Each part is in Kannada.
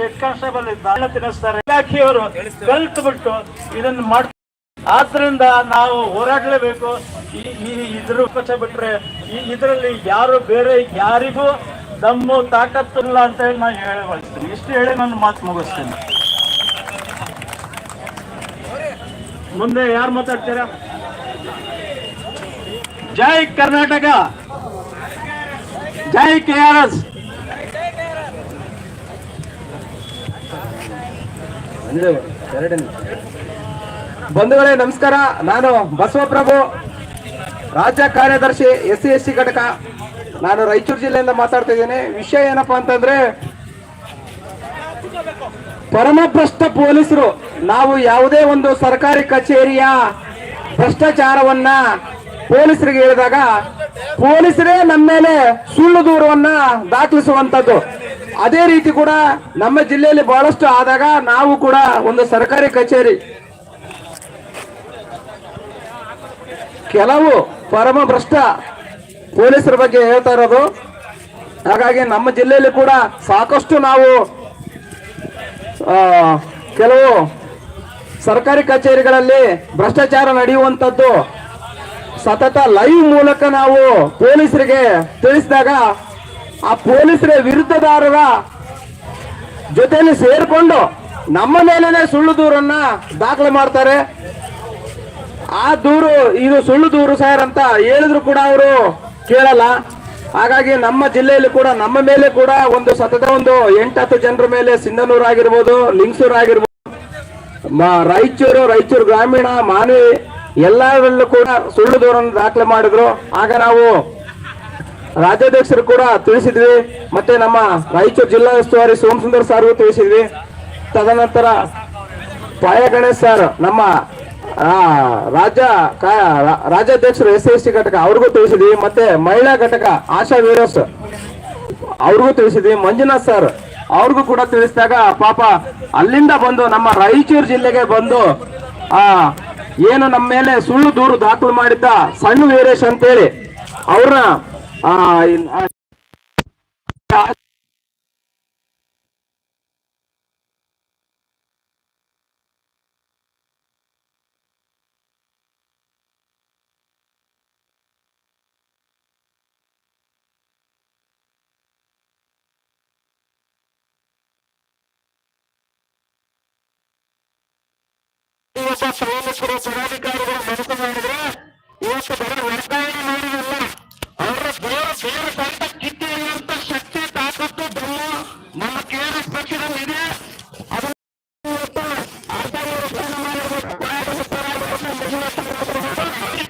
ಹೆಡ್ ಕಾನ್ಸ್ಟೇಬಲ್ ತಿನ್ನಿಸ್ತಾರೆ. ಇಲಾಖೆಯವರು ಕಲ್ತು ಬಿಟ್ಟು ಇದನ್ನು ಮಾಡ್ ಆದ್ರಿಂದ ನಾವು ಹೋರಾಡಲೇಬೇಕು. ಈ ಇದ್ರ ಪಕ್ಷ ಬಿಟ್ರೆ ಇದರಲ್ಲಿ ಯಾರು ಬೇರೆ ಯಾರಿಗೂ ದಮ್ಮು ತಾಕತ್ತು ಇಲ್ಲ ಅಂತ ಹೇಳಿ ನಾನು ಹೇಳಿ ಬಯಸ್ತೀನಿ ಇಷ್ಟು ಹೇಳಿ ನಾನು ಮಾತು ಮುಗಿಸ್ತೀನಿ. ಮುಂದೆ ಯಾರು ಮಾತಾಡ್ತೀರಾ? Jai Karnataka! Jai K R S! ಬಂಧುಗಳೇ, ನಮಸ್ಕಾರ. ನಾನು ಬಸವಪ್ರಭು. ರಾಜ್ಯ ಕಾರ್ಯದರ್ಶಿ ಎಸ್ ಸಿ ಎಸ್ ಸಿ ಘಟಕ. ನಾನು ರಾಯಚೂರು ಜಿಲ್ಲೆಯಿಂದ ಮಾತಾಡ್ತಾ ಇದ್ದೇನೆ. ವಿಷಯ ಏನಪ್ಪಾ ಅಂತಂದ್ರೆ, ಪರಮಭ್ರಷ್ಟ ಪೊಲೀಸರು, ನಾವು ಯಾವುದೇ ಒಂದು ಸರ್ಕಾರಿ ಕಚೇರಿಯ ಭ್ರಷ್ಟಾಚಾರವನ್ನ ಪೊಲೀಸರಿಗೆ ಹೇಳಿದಾಗ, ಪೊಲೀಸರೇ ನಮ್ಮ ಮೇಲೆ ಸುಳ್ಳು ದೂರವನ್ನ ದಾಖಲಿಸುವಂತದ್ದು ಅದೇ ರೀತಿ ಕೂಡ ನಮ್ಮ ಜಿಲ್ಲೆಯಲ್ಲಿ ಬಹಳಷ್ಟು ಆದಾಗ ನಾವು ಕೂಡ ಒಂದು ಸರ್ಕಾರಿ ಕಚೇರಿ. ಕೆಲವು ಪರಮ ಭ್ರಷ್ಟ ಪೊಲೀಸರ ಬಗ್ಗೆ ಹೇಳ್ತಾ ಇರೋದು. ಹಾಗಾಗಿ ನಮ್ಮ ಜಿಲ್ಲೆಯಲ್ಲಿ ಕೂಡ ಸಾಕಷ್ಟು ನಾವು ಕೆಲವು ಸರ್ಕಾರಿ ಕಚೇರಿಗಳಲ್ಲಿ ಭ್ರಷ್ಟಾಚಾರ ನಡೆಯುವಂಥದ್ದು. ಸತತ ಲೈವ್ ಮೂಲಕ ನಾವು ಪೊಲೀಸರಿಗೆ ತಿಳಿಸಿದಾಗ ಆ ಪೊಲೀಸರ ವಿರುದ್ಧದಾರರ ಜೊತೆಯಲ್ಲಿ ಸೇರಿಕೊಂಡು ನಮ್ಮ ಮೇಲೇನೆ ಸುಳ್ಳು ದೂರನ್ನ ದಾಖಲೆ ಮಾಡ್ತಾರೆ. ಆ ದೂರು, ಇದು ಸುಳ್ಳು ದೂರು ಸರ್ ಅಂತ ಹೇಳಿದ್ರು ಕೂಡ ಅವರು ಕೇಳಲ್ಲ. ಹಾಗಾಗಿ ನಮ್ಮ ಜಿಲ್ಲೆಯಲ್ಲಿ ಕೂಡ, ನಮ್ಮ ಮೇಲೆ ಕೂಡ ಒಂದು ಸತತ ಒಂದು ಎಂಟತ್ತು ಜನರ ಮೇಲೆ ಸಿಂಧನೂರು ಆಗಿರ್ಬೋದು, ಲಿಂಗ್ಸೂರು ಆಗಿರ್ಬೋದು ರಾಯಚೂರು ರಾಯಚೂರು ಗ್ರಾಮೀಣ, ಮಾನವಿ, ಎಲ್ಲರಲ್ಲೂ ಕೂಡ ಸುಳ್ಳು ದೂರನ್ನು ದಾಖಲೆ ಮಾಡಿದ್ರು. ಆಗ ನಾವು ರಾಜ್ಯಾಧ್ಯಕ್ಷರು ಕೂಡ ತಿಳಿಸಿದ್ವಿ. ಮತ್ತೆ ನಮ್ಮ ರಾಯಚೂರು ಜಿಲ್ಲಾ ಉಸ್ತುವಾರಿ ಸೋಮಸುಂದರ್ ಸಾರ್ಗೂ ತಿಳಿಸಿದ್ವಿ. ತದನಂತರ ಪಾಯ ಗಣೇಶ್ ಸರ್, ನಮ್ಮ ರಾಜ್ಯ ರಾಜ್ಯಾಧ್ಯಕ್ಷರು, ಎಸ್ ಎಸ್ ಟಿ ಘಟಕ, ಅವ್ರಿಗೂ ತಿಳಿಸಿದ್ವಿ. ಮತ್ತೆ ಮಹಿಳಾ ಘಟಕ, ಆಶಾ ವೀರಸ್, ಅವ್ರಿಗೂ ತಿಳಿಸಿದ್ವಿ. ಮಂಜುನಾಥ್ ಸರ್, ಅವ್ರಿಗೂ ಕೂಡ ತಿಳಿಸಿದಾಗ ಪಾಪ ಅಲ್ಲಿಂದ ಬಂದು ನಮ್ಮ ರಾಯಚೂರು ಜಿಲ್ಲೆಗೆ ಬಂದು, ಆ, ಏನು ನಮ್ಮ ಮೇಲೆ ಸುಳ್ಳು ದೂರು ದಾಖಲು ಮಾಡಿದ್ದ ಸಣ್ಣ ವೀರೇಶ್ ಅಂತೇಳಿ, ಅವ್ರನ್ನ ಆ, ಇನ್- ಆ, ಇವತ್ತು ಸೈನಿಕರು ಪದಾಧಿಕಾರಿಗಳು ಮನಸ್ಸು ಮಾಡಿದ್ರೆ ಇವತ್ತು ಬರೀ ವರ್ಗಾವಣೆ ಮಾಡಿರಲ್ಲ ಅವರ ಬೇರೆ ಬೇರೆ ಸ್ವಂತ ಕಿತ್ತಿ ಇರುವಂತ ಶಕ್ತಿ ತಾಕತ್ತು ಧರ್ಮ ನಮ್ಮ ಪಕ್ಷದಲ್ಲಿ ಇದೆ ಮಾಡಿರ್ಬೇಕು. ಪ್ರಾಯೋಗಿಕರಾಗಿರ್ಬೇಕು, ಮುಗಿಯುವಂತ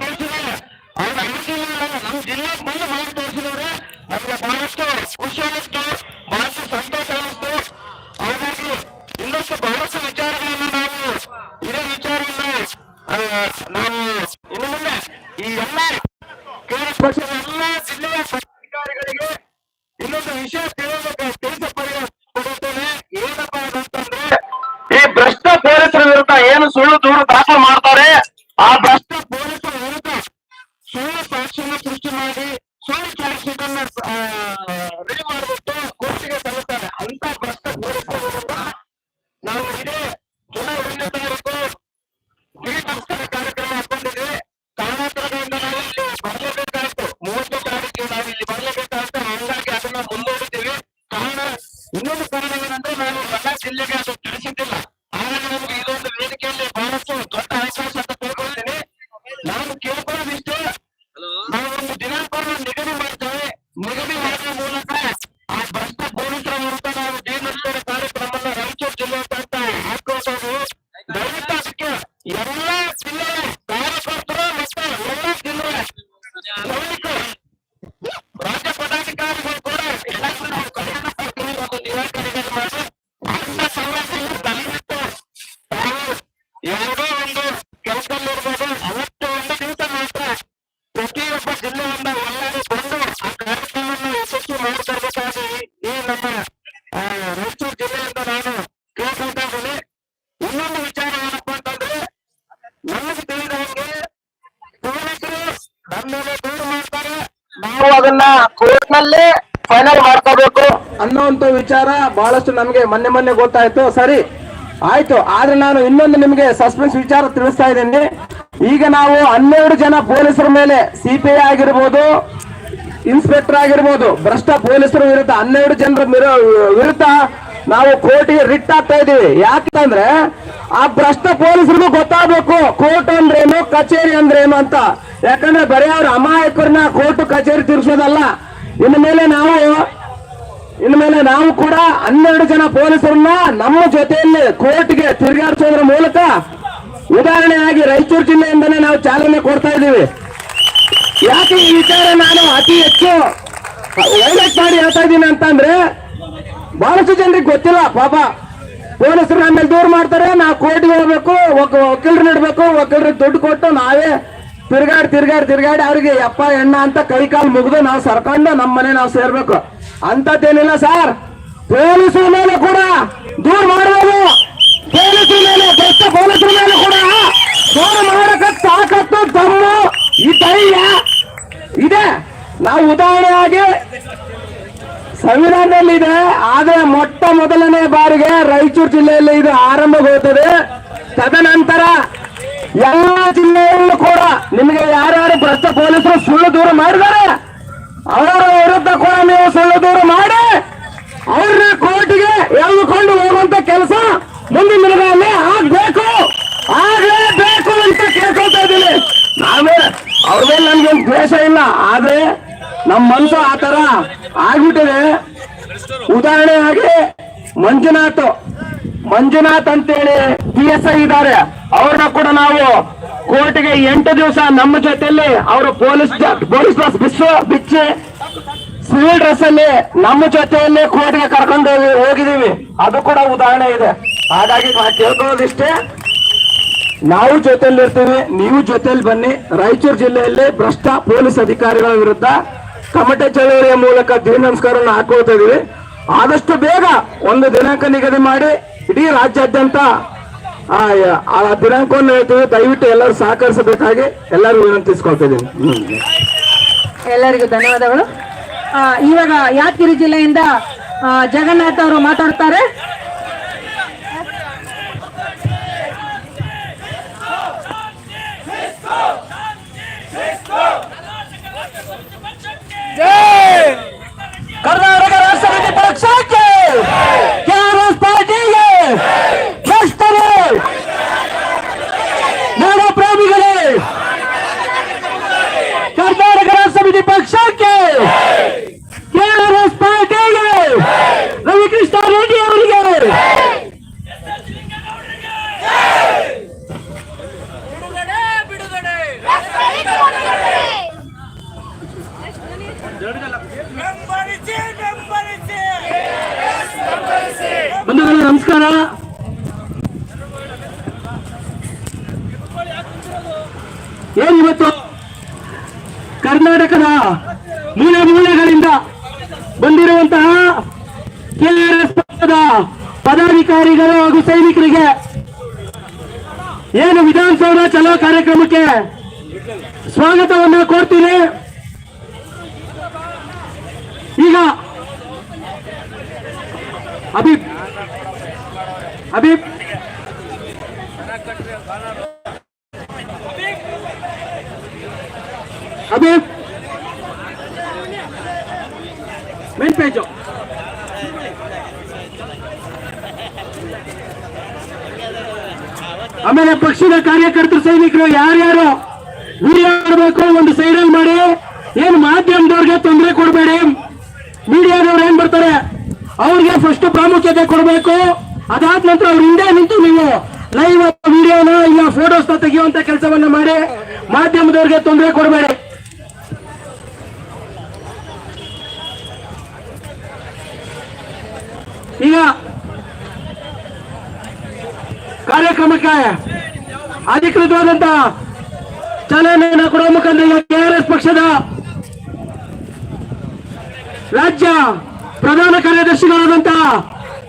ಕಳ್ಸಿದ್ದಾರೆ. ಅವ್ರ ಅನುಕೂಲ ನಮ್ಮ ಜಿಲ್ಲೆ ಬಂದು ಮಾಡಿ ತೋರಿಸಿದವ್ರೆ ನಮ್ಗೆ ಬಹಳಷ್ಟು ಖುಷಿ ಅನ್ನಿಸ್ತು ಬಹಳಷ್ಟು ಸಂತೋಷ ಅನ್ನಿಸ್ತು ಹಾಗಾಗಿ ಇನ್ನಷ್ಟು ಬಹಳಷ್ಟು ವಿಚಾರಗಳನ್ನು ನಾವು ಇದೇ ವಿಚಾರವನ್ನು ನಾವು ಇನ್ನು ಮುಂದೆ ಈ ಎಲ್ಲ ಕೇಂದ್ರ ಪಕ್ಷದ ದೂರು ಮೂಲಕ ವಿಚಾರ ಬಹಳಷ್ಟು ನಮಗೆ ಮೊನ್ನೆ ಮೊನ್ನೆ ಗೊತ್ತಾಯ್ತು. ಸರಿ, ಆಯ್ತು. ಆದ್ರೆ ನಾನು ಇನ್ನೊಂದು ನಿಮಗೆ ಸಸ್ಪೆನ್ಸ್ ವಿಚಾರ ತಿಳಿಸ್ತಾ ಇದ್ದೀನಿ. ಈಗ ನಾವು ಹನ್ನೆರಡು ಜನ ಪೊಲೀಸರ ಮೇಲೆ ಸಿಪಿಐ ಆಗಿರ್ಬೋದು ಇನ್ಸ್ಪೆಕ್ಟರ್ ಆಗಿರ್ಬೋದು, ಭ್ರಷ್ಟ ಪೊಲೀಸರ ವಿರುದ್ಧ, ಹನ್ನೆರಡು ಜನರ ವಿರು- ವಿರುದ್ಧ ನಾವು ಕೋರ್ಟಿಗೆ ರಿಟ್ ಆಗ್ತಾ ಇದೀವಿ ಯಾಕಂದ್ರೆ ಆ ಭ್ರಷ್ಟ ಪೊಲೀಸರಿಗೂ ಗೊತ್ತಾಗಬೇಕು ಕೋರ್ಟ್ ಅಂದ್ರೇನು, ಕಚೇರಿ ಅಂದ್ರೇನು ಅಂತ. ಯಾಕಂದ್ರೆ ಬರೀ ಅವ್ರ ಅಮಾಯಕರನ್ನ ಕೋರ್ಟ್ ಕಚೇರಿ ತಿರ್ಸೋದಲ್ಲ. ಇನ್ನು ಮೇಲೆ ನಾವು ಇನ್ನು ಮೇಲೆ ನಾವು ಕೂಡ ಹನ್ನೆರಡು ಜನ ಪೊಲೀಸರನ್ನ ನಮ್ಮ ಜೊತೆಯಲ್ಲಿ ಕೋರ್ಟ್ಗೆ ತಿರುಗಾಡಿಸೋದ್ರ ಮೂಲಕ ಉದಾಹರಣೆಯಾಗಿ ರಾಯಚೂರು ಜಿಲ್ಲೆಯಿಂದನೇ ನಾವು ಚಾಲನೆ ಕೊಡ್ತಾ ಇದ್ದೀವಿ. ಯಾಕೆ ಈ ವಿಚಾರ ನಾನು ಅತಿ ಹೆಚ್ಚು ಹೈಲೈಟ್ ಮಾಡಿ ಹೇಳ್ತಾ ಇದ್ದೀನಿ ಅಂತಂದ್ರೆ ಬಹಳಷ್ಟು ಜನರಿಗೆ ಗೊತ್ತಿಲ್ಲ, ಪಾಪ. ಪೊಲೀಸರು ನಮ್ಮಲ್ಲಿ ದೂರ ಮಾಡ್ತಾರೆ, ನಾವು ಕೋರ್ಟ್ಗೆ ಹೋಗ್ಬೇಕು ವಕೀಲರು ನೀಡಬೇಕು, ವಕೀಲರಿಗೆ ದುಡ್ಡು ಕೊಟ್ಟು ನಾವೇ ತಿರ್ಗಾಡಿ ತಿರ್ಗಾಡಿ ತಿರ್ಗಾಡಿ ಅವ್ರಿಗೆ ಯಪ್ಪ ಎಣ್ಣ ಅಂತ ಕೈ ಕಾಲು ಮುಗಿದು ನಾವು ಸರ್ಕೊಂಡು ನಮ್ಮ ಮನೆ ನಾವು ಸೇರ್ಬೇಕು. ಅಂತದ್ದೇನಿಲ್ಲ ಸರ್. ಪೊಲೀಸರ ಮೇಲೆ ಕೂಡ ದೂರ ಮಾಡಬಹುದು ಪೊಲೀಸರ ಮೇಲೆ ಕೆಟ್ಟ ಪೊಲೀಸರ ಮೇಲೆ ಕೂಡ ದೂರ ಮಾಡಕ್ಕೆ ತಾಕತ್ತು, ದಮ್ಮು, ಈ ಧೈರ್ಯ ಇದೆ. ನಾವು ಉದಾಹರಣೆಯಾಗಿ ಸಂವಿಧಾನದಲ್ಲಿ ಇದೆ, ಆದ್ರೆ ಮೊಟ್ಟ ಮೊದಲನೇ ಬಾರಿಗೆ ರಾಯಚೂರು ಜಿಲ್ಲೆಯಲ್ಲಿ ಇದು ಆರಂಭಗೊಳ್ಳುತ್ತದೆ ತದನಂತರ ಎಲ್ಲ ಜಿಲ್ಲೆಯಲ್ಲೂ ಕೂಡ ನಿಮಗೆ ಯಾರ್ಯಾರು ಭ್ರಷ್ಟ ಪೊಲೀಸರು ಸುಳ್ಳು ದೂರ ಮಾಡಿದ್ದಾರೆ ಅವರ ವಿರುದ್ಧ ಕೂಡ ನೀವು ಸುಳ್ಳು ದೂರ ಮಾಡಿ, ಅವ್ರನ್ನ ಕೋರ್ಟ್ಗೆ ಎಳೆದುಕೊಂಡು ಹೋಗುವಂತ ಕೆಲಸ ಮುಂದಿನ ದಿನಗಳಲ್ಲಿ ಆಗ್ಬೇಕು. ಆಗ್ಲೇಬೇಕು ಅಂತ ಕೇಳ್ಕೊಳ್ತಾ ಇದ್ದೀನಿ. ನಾವೇ, ಅವ್ರ ಮೇಲೆ ಒಂದು ದ್ವೇಷ ಇಲ್ಲ. ಆದ್ರೆ ನಮ್ಮ ಮನಸ್ಸು ಆ ತರ ಆಗ್ಬಿಟ್ಟಿದೆ. ಉದಾಹರಣೆಯಾಗಿ ಮಂಜುನಾಥ್. ಮಂಜುನಾಥ್ ಅಂತೇಳಿ ಪಿ ಎಸ್ ಐ ಇದ್ದಾರೆ. ಅವ್ರನ್ನ ಕೂಡ ನಾವು ಕೋರ್ಟ್ಗೆ ಎಂಟು ದಿವಸ ನಮ್ಮ ಜೊತೆಯಲ್ಲಿ ಅವರು ಪೊಲೀಸ್ ಪೊಲೀಸ್ ಡ್ರೆಸ್ ಬಿಸ್, ಬಿಚ್ಚಿ ಸಿವಿಲ್ ಡ್ರೆಸ್ ಅಲ್ಲಿ ನಮ್ಮ ಜೊತೆಯಲ್ಲಿ ಕೋರ್ಟ್ಗೆ ಕರ್ಕೊಂಡು ಹೋಗಿ ಹೋಗಿದೀವಿ ಅದು ಕೂಡ ಉದಾಹರಣೆ ಇದೆ. ಹಾಗಾಗಿ ನಾ ಕೇಳ್ಕೊಳ್ಳೋದಿಷ್ಟೇ. ನಾವು ಜೊತೆಯಲ್ಲಿ ಇರ್ತೀವಿ. ನೀವು ಜೊತೆಯಲ್ಲಿ ಬನ್ನಿ. ರಾಯಚೂರು ಜಿಲ್ಲೆಯಲ್ಲಿ ಭ್ರಷ್ಟ ಪೊಲೀಸ್ ಅಧಿಕಾರಿಗಳ ವಿರುದ್ಧ ಕಮಟೆ ಚಳವಳಿಯ ಮೂಲಕ ದಿನ ನಮಸ್ಕಾರವನ್ನು ಹಾಕೊಳ್ತಾ ಇದೀವಿ. ಆದಷ್ಟು ಬೇಗ ಒಂದು ದಿನಾಂಕ ನಿಗದಿ ಮಾಡಿ ಇಡೀ ರಾಜ್ಯಾದ್ಯಂತ ಆ ದಿನಾಂಕವನ್ನು ಹೇಳ್ತೀವಿ. ದಯವಿಟ್ಟು ಎಲ್ಲರೂ ಸಹಕರಿಸಬೇಕಾಗಿ ಎಲ್ಲರೂ ವಿನಂತಿಸ್ಕೊಳ್ತಾ ಇದ್ದೀನಿ ಎಲ್ಲರಿಗೂ ಧನ್ಯವಾದಗಳು. ಇವಾಗ ಯಾದಗಿರಿ ಜಿಲ್ಲೆಯಿಂದ ಜಗನ್ನಾಥ್ ಅವರು ಮಾತಾಡ್ತಾರೆ ಕರ್ನಾಟಕ ರಾಷ್ಟ್ರ ಸಮಿತಿ ಪಕ್ಷಕ್ಕೆ ಕೆಆರ್ಎಸ್ ಪಾರ್ಟಿಗೆ ಭ್ರಷ್ಟರೇ ನಾಡ ಪ್ರೇಮಿಗಳೇ ಕರ್ನಾಟಕ ರಾಷ್ಟ್ರ ಸಮಿತಿ ಪಕ್ಷಕ್ಕೆ ಕೆಆರ್ಎಸ್ ಪಾರ್ಟಿಗೆ ರವಿಕೃಷ್ಣ ರೆಡ್ಡಿ ಅವರಿಗೆ ಬಂಧುಗಳು ನಮಸ್ಕಾರ. ಏನಿವತ್ತು? ಕರ್ನಾಟಕದ ಮೂಲೆ ಮೂಲೆಗಳಿಂದ ಬಂದಿರುವಂತಹ ಕೆಆರ್ಎಸ್ ಪಕ್ಷದ ಪದಾಧಿಕಾರಿಗಳು ಹಾಗೂ ಸೈನಿಕರಿಗೆ ಏನು ವಿಧಾನಸೌಧ ಚಲೋ ಕಾರ್ಯಕ್ರಮಕ್ಕೆ ಸ್ವಾಗತವನ್ನು ಕೋರ್ತೀನಿ. ಈಗ ಅಭಿ ಅಭಿಪ್ ಪೇಜು ಆಮೇಲೆ ಪಕ್ಷದ ಕಾರ್ಯಕರ್ತರು ಸೈನಿಕರು ಯಾರ್ಯಾರು ವಿಡಿಯೋ ಮಾಡಬೇಕು ಒಂದು ಸೈಡಲ್ಲಿ ಮಾಡಿ, ಏನ್ ಮಾಧ್ಯಮದವ್ರಿಗೆ ತೊಂದರೆ ಕೊಡಬೇಡಿ. ಮೀಡಿಯಾದವ್ರು ಏನ್ ಬರ್ತಾರೆ? ಅವ್ರಿಗೆ ಫಸ್ಟ್ ಪ್ರಾಮುಖ್ಯತೆ ಕೊಡಬೇಕು. ಅದಾದ ನಂತರ ಅವ್ರ ಹಿಂದೆ ನಿಂತು ನೀವು ಲೈವ್ ವಿಡಿಯೋನ ಇಲ್ಲ ಫೋಟೋಸ್ ತೆಗೆಯುವಂತ ಕೆಲಸವನ್ನ ಮಾಡಿ ಮಾಧ್ಯಮದವ್ರಿಗೆ ತೊಂದರೆ ಕೊಡಬೇಡಿ ಈಗ ಕಾರ್ಯಕ್ರಮಕ್ಕೆ ಅಧಿಕೃತವಾದಂತ ಚಾಲನೆಯನ್ನು ಕೊಡುವ ಮುಖಾಂತರ ಕೆಆರ್ಎಸ್ ಪಕ್ಷದ ರಾಜ್ಯ ಪ್ರಧಾನ ಕಾರ್ಯದರ್ಶಿಗಳಾದಂತ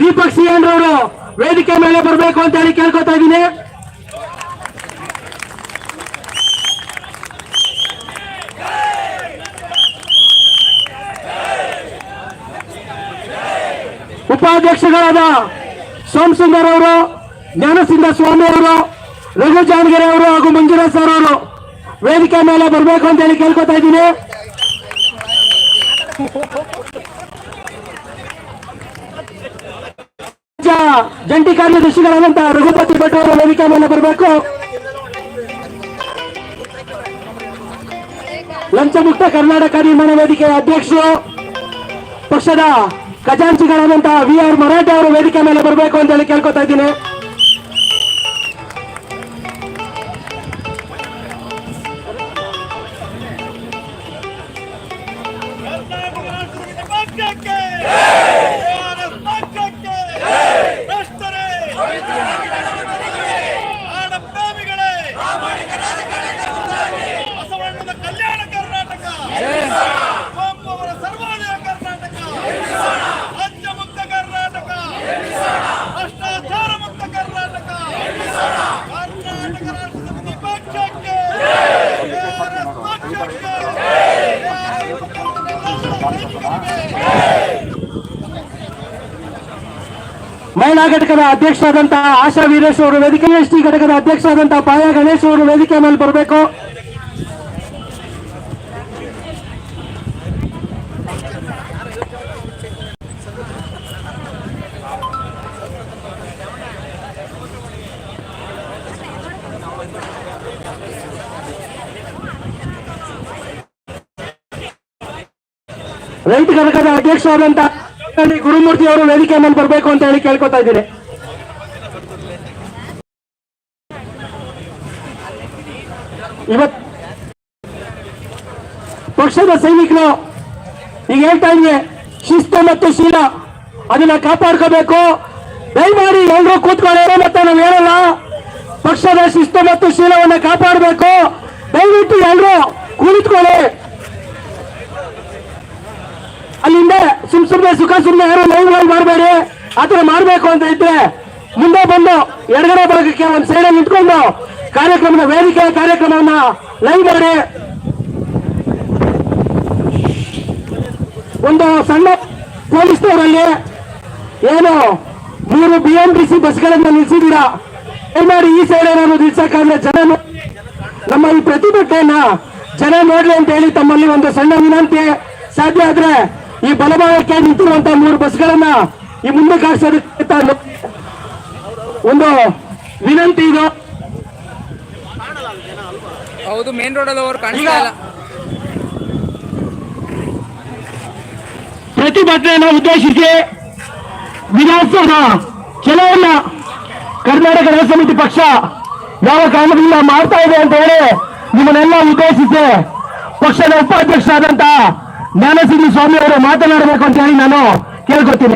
ದೀಪಕ್ ಸಿಎನ್ ರವರು ವೇದಿಕೆ ಮೇಲೆ ಬರಬೇಕು ಅಂತ ಹೇಳಿ ಕೇಳ್ಕೊತಾ ಇದ್ದೀನಿ. ಉಪಾಧ್ಯಕ್ಷಗಳಾದ ಸೋಮಸುಂದರ್ ಅವರು ಜ್ಞಾನಸಿಂಹ ಸ್ವಾಮಿ ಅವರು ರಘು ಅವರು ಹಾಗೂ ಮಂಜುನಾಥ್ ಸರ್ ಅವರು ವೇದಿಕೆ ಮೇಲೆ ಬರಬೇಕು ಅಂತ ಹೇಳಿ ಕೇಳ್ಕೊತಾ ಇದ್ದೀನಿ. ಜಂಟಿ ಕಾರ್ಯದರ್ಶಿಗಳಾದಂತ ರಘುಪತಿ ಭಟ್ ಅವರು ವೇದಿಕೆ ಮೇಲೆ ಬರಬೇಕು. ಲಂಚಮುಕ್ತ ಕರ್ನಾಟಕ ನಿರ್ಮಾಣ ವೇದಿಕೆಯ ಅಧ್ಯಕ್ಷರು, ಪಕ್ಷದ ಖಜಾಂಚಿಗಳಾದಂತಹ ವಿ ಆರ್ ಮರಾಠೆ ಅವರು ವೇದಿಕೆ ಮೇಲೆ ಬರಬೇಕು ಅಂತ ಹೇಳಿ ಕೇಳ್ಕೊತಾ ಇದ್ದೀನಿ. ಮಹಿಳಾ ಘಟಕದ ಅಧ್ಯಕ್ಷರಾದಂತಹ ಆಶಾ ವೀರೇಶ್ ಅವರು ವೇದಿಕೆ ಎಸ್ ಟಿ ಘಟಕದ ಅಧ್ಯಕ್ಷರಾದಂತಹ ಪಾಯ ಗಣೇಶ್ ಅವರು ವೇದಿಕೆ ಮೇಲೆ ಬರಬೇಕು. ರೈತ ಘಟಕದ ಅಧ್ಯಕ್ಷರಾದಂತಹ ಗುರುಮೂರ್ತಿ ಅವರು ವೇದಿಕೆ ಮೇಲೆ ಬರಬೇಕು ಅಂತ ಹೇಳಿ ಕೇಳ್ಕೊತಾ ಇದ್ದೀನಿ ಇವತ್ ಪಕ್ಷದ ಸೈನಿಕರು ಈಗ ಹೇಳ್ತಾ ಇದ್ವಿ, ಶಿಸ್ತು ಮತ್ತು ಶೀಲ, ಅದನ್ನ ಕಾಪಾಡ್ಕೋಬೇಕು. ದಯಮಾಡಿ ಎಲ್ಲರೂ ಕೂತ್ಕೊಳ್ಳೋ ಮತ್ತೆ ನಾವು ಹೇಳಲ್ಲ. ಪಕ್ಷದ ಶಿಸ್ತು ಮತ್ತು ಶೀಲವನ್ನ ಕಾಪಾಡಬೇಕು. ದಯವಿಟ್ಟು ಎಲ್ಲರೂ ಕುಳಿತುಕೊಳ್ಳಿ. ಅಲ್ಲಿಂದ ಸುಮ್ ಸುಮ್ನೆ ಸುಖ ಸುಮ್ನೆ ಯಾರು ಲೈವ್ ಮಾಡಬೇಡಿ. ಆತರ ಮಾಡ್ಬೇಕು ಅಂತ ಇದ್ರೆ ಮುಂದೆ ಬಂದು ಎಡಗಡೆ ಭಾಗಕ್ಕೆ ಒಂದು ಸೈಡ್ ನಿಂತ್ಕೊಂಡು ಕಾರ್ಯಕ್ರಮದ ವೇದಿಕೆ ಕಾರ್ಯಕ್ರಮವನ್ನ ಲೈವ್ ಮಾಡಿ. ಒಂದು ಸಣ್ಣ ಪೊಲೀಸ್ನವರಲ್ಲಿ ಏನು ಮೂರು ಬಿ ಎಂ ಟಿ ಸಿ ಬಸ್ಗಳನ್ನ ನಿಲ್ಸಿದ್ದೀರಾ? ಮಾಡಿ ಈ ಸೈಡ್ ಏನಾದ್ರು ನಿಲ್ಸಕ್ಕಾದ್ರೆ ಜನ ನಮ್ಮ ಈ ಪ್ರತಿಭಟನೆಯನ್ನ ಜನ ನೋಡ್ಲಿ ಅಂತ ಹೇಳಿ ತಮ್ಮಲ್ಲಿ ಒಂದು ಸಣ್ಣ ವಿನಂತಿ. ಸಾಧ್ಯ ಆದ್ರೆ ಈ ಬಲಭಾಗಕ್ಕೆ ನಿಂತಿರುವಂತ ಮೂರು ಬಸ್ಗಳನ್ನ ಈ ಮುಂದೆ ಹಾಕ್ಸೋದಕ್ಕೆ ತಾನು ಒಂದು ವಿನಂತಿ ಇದು. ಹೌದು ಮೇನ್ ರೋಡ್ ಅಲ್ಲಿ ಪ್ರತಿಭಟನೆಯನ್ನು ಉದ್ದೇಶಿಸಿ ವಿಧಾನಸೌಧ ಕೆಲವನ್ನ ಕರ್ನಾಟಕ ರಾಜ್ಯ ಸಮಿತಿ ಪಕ್ಷ ಯಾವ ಕಾರಣದಿಂದ ಮಾಡ್ತಾ ಇದೆ ಅಂತ ಹೇಳಿ ನಿಮ್ಮನ್ನೆಲ್ಲ ಉದ್ದೇಶಿಸಿ ಪಕ್ಷದ ಉಪಾಧ್ಯಕ್ಷರಾದಂತಹ ಜ್ಞಾನಸಿಂಹ ಸ್ವಾಮಿ ಅವರು ಮಾತನಾಡಬೇಕು ಅಂತ ಹೇಳಿ ನಾನು ಕೇಳ್ಕೊತೀನಿ